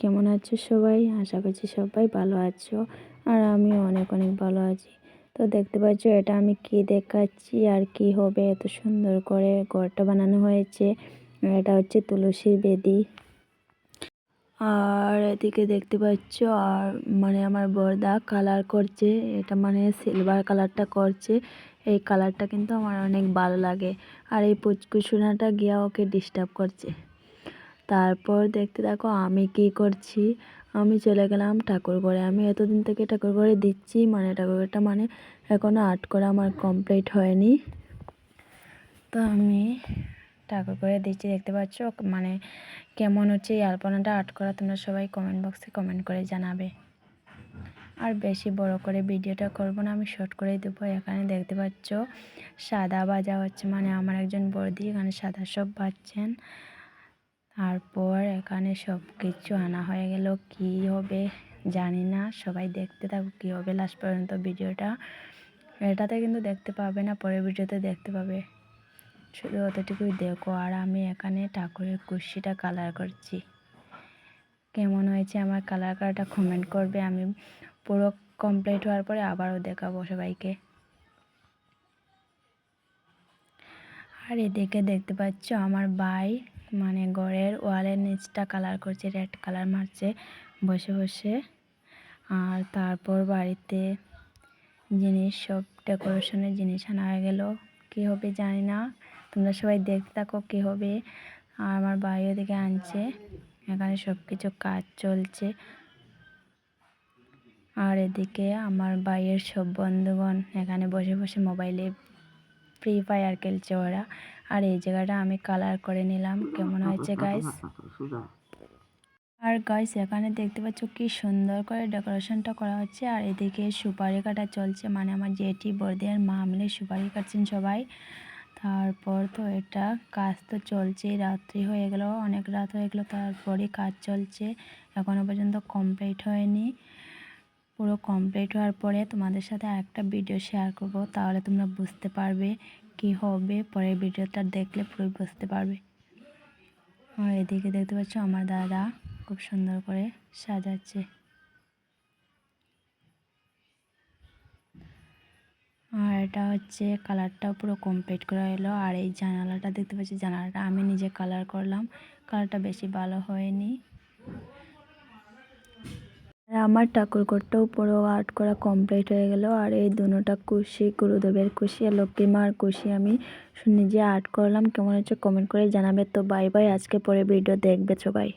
কেমন আছো সবাই? আশা করছি সবাই ভালো আছো আর আমিও অনেক অনেক ভালো আছি। তো দেখতে পাচ্ছ এটা আমি কি দেখাচ্ছি আর কি হবে? এত সুন্দর করে ঘরটা বানানো হয়েছে। এটা হচ্ছে তুলসীর বেদি। আর এদিকে দেখতে পাচ্ছ, আর মানে আমার বর্দা কালার করছে। এটা মানে সিলভার কালারটা করছে। এই কালারটা কিন্তু আমার অনেক ভালো লাগে। আর এই পুচকুসোনাটা গিয়া ওকে ডিস্টার্ব করছে। তারপর দেখতে দেখো আমি কি করছি? আমি চলে গেলাম ঠাকুর ঘরে। আমি এতদিন থেকে ঠাকুর ঘরে দিচ্ছি মানে ঠাকুর ঘরটা মানে এখনও আর্ট করা আমার কমপ্লিট হয়নি। তো আমি ঠাকুর করে দিচ্ছি, দেখতে পাচ্ছ? মানে কেমন হচ্ছে এই আলপনাটা আর্ট করা তোমরা সবাই কমেন্ট বক্সে কমেন্ট করে জানাবে। আর বেশি বড় করে ভিডিওটা করব না, আমি শর্ট করেই দেবো। এখানে দেখতে পাচ্ছ, সাদা বাজা হচ্ছে মানে আমার একজন বর্দি এখানে সাদা সব বাজছেন। তারপর এখানে সব কিছু আনা হয়ে গেল। কি হবে জানি না। সবাই দেখতে থাকো কী হবে লাস্ট পর্যন্ত ভিডিওটা। এটাতে কিন্তু দেখতে পাবে না, পরের ভিডিওতে দেখতে পাবে। শুধু অতটুকুই দেখো। আর আমি এখানে ঠাকুরের কুর্সিটা কালার করছি। কেমন হয়েছে আমার কালার করাটা কমেন্ট করবে। আমি পুরো কমপ্লিট হওয়ার পরে আবারও দেখাবো সবাইকে। আর এদিকে দেখতে পাচ্ছ আমার ভাই মানে ঘরের ওয়ালের নিচটা কালার করছে রেড কালার মারছে, বসে বসে। আর তারপর বাড়িতে জিনিস, সব ডেকোরেশনের জিনিস আনা হয়ে গেল। কী হবে জানি না। তোমরা সবাই দেখতে থাকো কী হবে। আর আমার ভাই ওদিকে আনছে। এখানে সব কিছু কাজ চলছে। আর এদিকে আমার ভাইয়ের সব বন্ধুগণ এখানে বসে বসে মোবাইলে ফ্রি ফায়ার খেলছে ওরা। আর এই জায়গাটা আমি কালার করে নিলাম। কেমন হয়েছে গাইস আর গাইস এখানে দেখতে পাচ্ছ কি সুন্দর করে ডেকোরেশনটা করা হচ্ছে। আর এদিকে সুপারি কাটা চলছে। মানে আমার জেঠি বর্দি আর মা মিলে সুপারি কাটছেন সবাই। তারপর তো এটা কাজ তো চলছেই। রাত্রি হয়ে গেল, অনেক রাত হয়ে গেলো। তারপরে কাজ চলছে। এখনও পর্যন্ত কমপ্লিট হয়নি। পুরো কমপ্লিট হওয়ার পরে তোমাদের সাথে আরেকটা ভিডিও শেয়ার করব। তাহলে তোমরা বুঝতে পারবে কি হবে। পরের ভিডিওটা দেখলে পুরো বুঝতে পারবে। আর এদিকে দেখতে পাচ্ছ আমার দাদা খুব সুন্দর করে সাজাচ্ছে। আর এটা হচ্ছে কালারটাও পুরো কমপ্লিট করা হলো। আর এই জানালাটা দেখতে পাচ্ছি, জানালাটা আমি নিজে কালার করলাম। কালারটা বেশি ভালো হয়নি। আমার ঠাকুর ঘরটাও পুরো আর্ট করা কমপ্লিট হয়ে গেল। আর এই দুটা কুশি, গুরুদেবের কুশি আর লক্ষ্মী মার কুশি আমি নিজে আর্ট করলাম। কেমন হচ্ছে কমেন্ট করে জানাবে। তো বাই বাই আজকে পরে ভিডিও দেখবে সবাই।